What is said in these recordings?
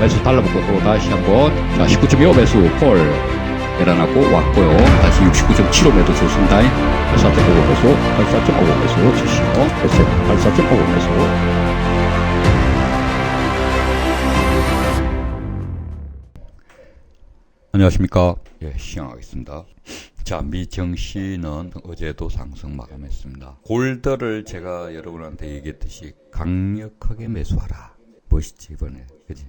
매수 달라붙고 또 다시 한번 자 19.25 매수 콜 내려놨고 왔고요. 다시 69.75 매도 좋습니다. 84.55 매수 84.55 매수 주시고 84.55 매수 안녕하십니까? 예 시행하겠습니다. 자 미정씨는 어제도 상승 마감했습니다. 골드를 제가 여러분한테 얘기했듯이 강력하게 매수하라. 멋있지 이번에. 그지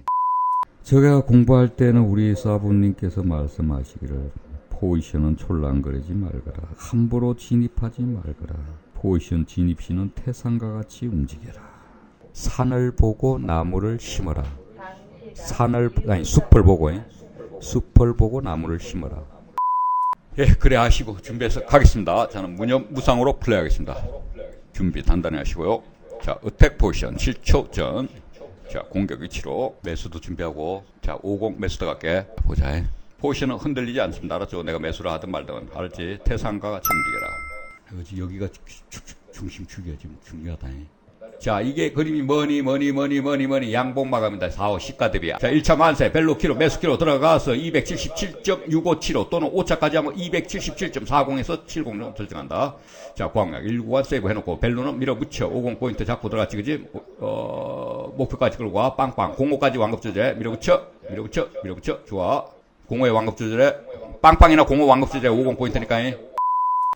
제가 공부할 때는 우리 사부님께서 말씀하시기를 포지션은 촐랑거리지 말거라. 함부로 진입하지 말거라. 포지션 진입 시는 태산과 같이 움직여라. 산을 보고 나무를 심어라. 산을 아니 숲을 보고 예? 숲을 보고 나무를 심어라. 예, 그래 하시고 준비해서 가겠습니다. 저는 무념 무상으로 플레이하겠습니다. 준비 단단히 하시고요. 자, 어택 포지션 7초 전. 자, 공격 위치로 매수도 준비하고 자, 50 매수 들어갈게. 보자. 포지션은 흔들리지 않습니다. 알았죠? 내가 매수를 하든 말든 알았지? 태산과 같이 움직여라. 여기가 중심축이야 지금 중요하다. 자, 이게 그림이 뭐니 뭐니 뭐니 뭐니 뭐니 양봉 마감입니다. 4호 시가 대비야. 자, 1차 만세 벨로 키로 매수 키로 들어가서 277.657호 또는 5차까지 하면 277.40에서 70 정도 설정한다. 자, 광약 1구간 세이브 해놓고 벨로는 밀어붙여 50 포인트 잡고 들어갔지 그지? 어, 목표까지 끌고 와 빵빵 05까지 완급 조절해 밀어붙여 밀어붙여 밀어붙여 좋아 05의 완급 조절해 빵빵이나 05 완급 조절해 50 포인트니까.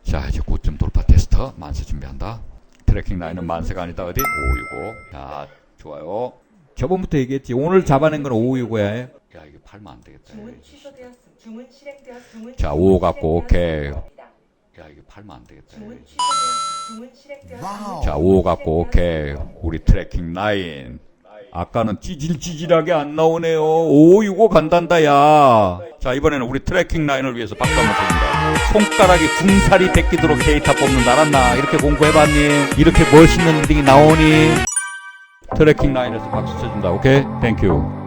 자, 이제 고점 돌파 테스트 만세 준비한다. 트래킹 라인은 만세가 아니다 어디? 565. 자, 좋아요. 저번부터 얘기했지. 오늘 잡아낸 건 565야. 야, 이거 팔면 안 되겠다. 주문 취소되었습니다. 주문 실행되었 주문 자, 취소 오 갖고, 실행되었습니다. 야, 이거 팔면 안 되겠다. 주문 취소되었 주문 실행되었습니다. 자, 5 갖고 오케이. 우리 트래킹 라인. 아까는 찌질찌질하게 안 나오네요. 565 간단다, 야. 자, 이번에는 우리 트래킹 라인을 위해서 박수 한번 칩니다. 손가락이 궁살이 베끼도록 데이터 뽑는다, 알았나? 이렇게 공부해봤니? 이렇게 멋있는 리딩이 나오니? 트래킹 라인에서 박수 쳐준다, 오케이? 땡큐.